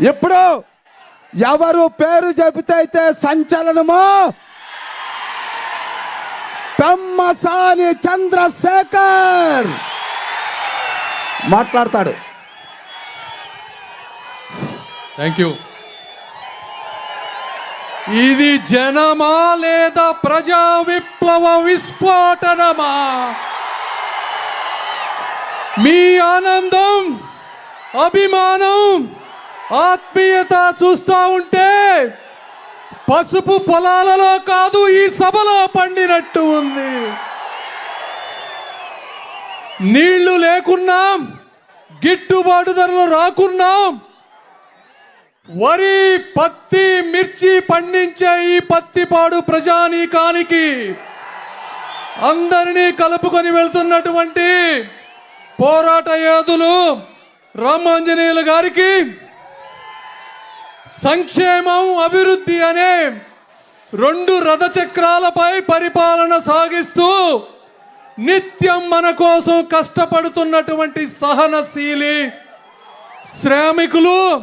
ఇప్పుడు ఎవరు పేరు చెబితే అయితే సంచలనమో? పెమ్మసాని చంద్రశేఖర్! మాట్లాడతాడు. థ్యాంక్ యూ ఇది జనమా లేదా ప్రజా విప్లవ విస్ఫోటనమా? మీ ఆనందం అభిమానం ఆత్మీయత చూస్తూ ఉంటే పసుపు పొలాలలో కాదు ఈ సభలో పండినట్టు ఉంది. నీళ్ళు లేకున్నాం గిట్టుబాటు ధరలు రాకున్నాం. వరి పత్తి మిర్చి పండించే ఈ పత్తిపాడు ప్రజానీకానికి అందరినీ కలుపుకొని వెళ్తున్నటువంటి పోరాట యోధులు రామాంజనేయులు గారికి సంక్షేమం అభివృద్ధి అనే రెండు రథచక్రాలపై పరిపాలన సాగిస్తూ నిత్యం మన కోసం కష్టపడుతున్నటువంటి సహనశీలి శ్రామికులు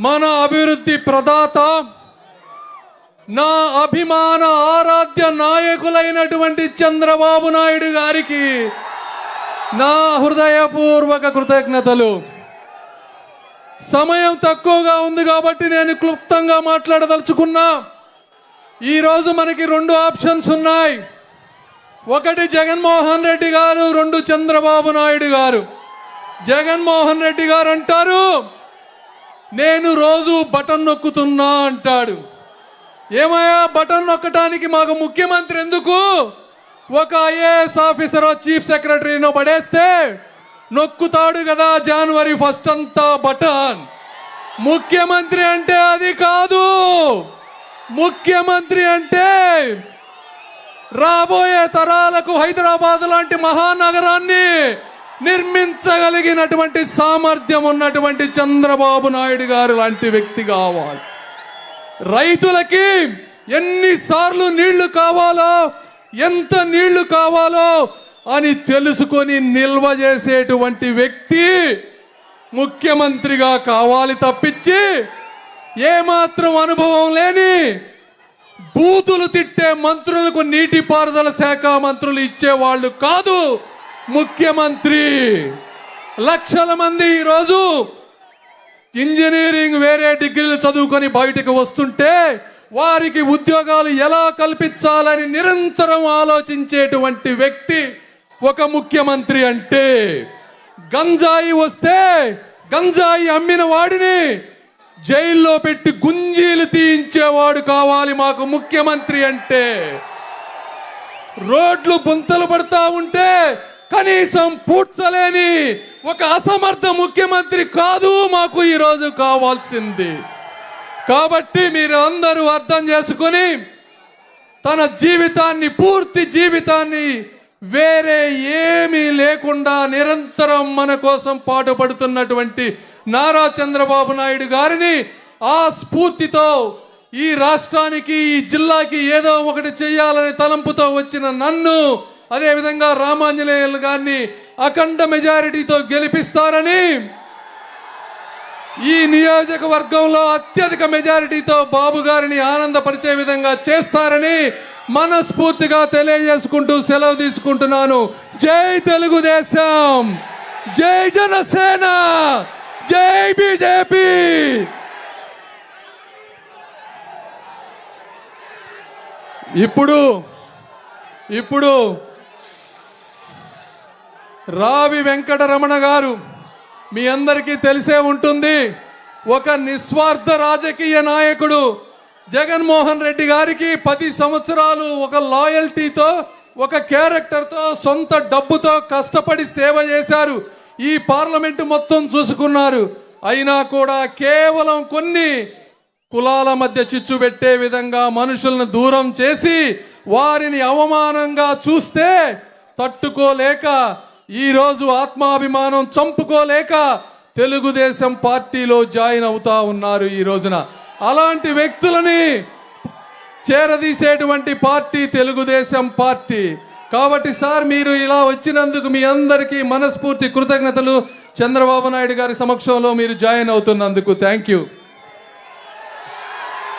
మన అభివృద్ధి ప్రదాత నా అభిమాన ఆరాధ్య నాయకులైనటువంటి చంద్రబాబు నాయుడు గారికి నా హృదయపూర్వక కృతజ్ఞతలు. సమయం తక్కువగా ఉంది కాబట్టి నేను క్లుప్తంగా మాట్లాడదలుచుకున్నా. ఈరోజు మనకి రెండు ఆప్షన్స్ ఉన్నాయి. ఒకటి జగన్మోహన్ రెడ్డి గారు రెండు చంద్రబాబు నాయుడు గారు. జగన్మోహన్ రెడ్డి గారు అంటారు నేను రోజు బటన్ నొక్కుతున్నా అంటాడు. ఏమయ్యా బటన్ నొక్కటానికి మాకు ముఖ్యమంత్రి ఎందుకు? ఒక ఐఏఎస్ ఆఫీసర్ చీఫ్ సెక్రటరీనో పడేస్తే నొక్కుతాడు కదా జనవరి ఫస్ట్ అంతా బటన్. ముఖ్యమంత్రి అంటే అది కాదు. ముఖ్యమంత్రి అంటే రాబోయే తరాలకు హైదరాబాద్ లాంటి మహానగరాన్ని నిర్మించగలిగినటువంటి సామర్థ్యం ఉన్నటువంటి చంద్రబాబు నాయుడు గారు లాంటి వ్యక్తి కావాలి. రైతులకి ఎన్నిసార్లు నీళ్ళు కావాలో ఎంత నీళ్ళు కావాలో అని తెలుసుకొని నిల్వ చేసేటువంటి వ్యక్తి ముఖ్యమంత్రిగా కావాలి తప్పించి ఏమాత్రం అనుభవం లేని బూతులు తిట్టే మంత్రులకు నీటిపారుదల శాఖ మంత్రులు ఇచ్చేవాళ్ళు కాదు ముఖ్యమంత్రి. లక్షల మంది ఈరోజు ఇంజనీరింగ్ వేరే డిగ్రీలు చదువుకొని బయటకు వస్తుంటే వారికి ఉద్యోగాలు ఎలా కల్పించాలని నిరంతరం ఆలోచించేటువంటి వ్యక్తి ఒక ముఖ్యమంత్రి అంటే గంజాయి వస్తే గంజాయి అమ్మిన వాడిని జైల్లో పెట్టి గుంజీలు తీయించేవాడు కావాలి మాకు ముఖ్యమంత్రి అంటే. రోడ్లు బుంతలు పడతా ఉంటే కనీసం పూడ్చలేని ఒక అసమర్థ ముఖ్యమంత్రి కాదు మాకు ఈరోజు కావాల్సింది. కాబట్టి మీరు అందరూ అర్థం చేసుకొని తన జీవితాన్ని పూర్తి జీవితాన్ని వేరే ఏమీ లేకుండా నిరంతరం మన కోసం పాటుపడుతున్నటువంటి నారా చంద్రబాబు నాయుడు గారిని ఆ స్ఫూర్తితో ఈ రాష్ట్రానికి ఈ జిల్లాకి ఏదో ఒకటి చేయాలని తలంపుతో వచ్చిన నన్ను అదేవిధంగా రామాంజనేయులు గారిని అఖండ మెజారిటీతో గెలిపిస్తారని ఈ నియోజకవర్గంలో అత్యధిక మెజారిటీతో బాబు గారిని ఆనందపరిచే విధంగా చేస్తారని మనస్ఫూర్తిగా తెలియజేసుకుంటూ సెలవు తీసుకుంటున్నాను. జై తెలుగుదేశం! జై జనసేన! జై బీజేపీ! ఇప్పుడు ఇప్పుడు రావి వెంకటరమణ గారు మీ అందరికీ తెలిసే ఉంటుంది. ఒక నిస్వార్థ రాజకీయ నాయకుడు జగన్మోహన్ రెడ్డి గారికి పది సంవత్సరాలు ఒక లాయల్టీతో ఒక క్యారెక్టర్తో సొంత డబ్బుతో కష్టపడి సేవ చేశారు. ఈ పార్లమెంటు మొత్తం చూసుకున్నారు. అయినా కూడా కేవలం కొన్ని కులాల మధ్య చిచ్చు పెట్టే విధంగా మనుషులను దూరం చేసి వారిని అవమానంగా చూస్తే తట్టుకోలేక ఈరోజు ఆత్మాభిమానం చంపుకోలేక తెలుగుదేశం పార్టీలో జాయిన్ అవుతా ఉన్నారు ఈ రోజున. అలాంటి వ్యక్తులని చేరదీసేటువంటి పార్టీ తెలుగుదేశం పార్టీ. కాబట్టి సార్ మీరు ఇలా వచ్చినందుకు మీ అందరికీ మనస్ఫూర్తి కృతజ్ఞతలు. చంద్రబాబు నాయుడు గారి సమక్షంలో మీరు జాయిన్ అవుతున్నందుకు థ్యాంక్ యూ.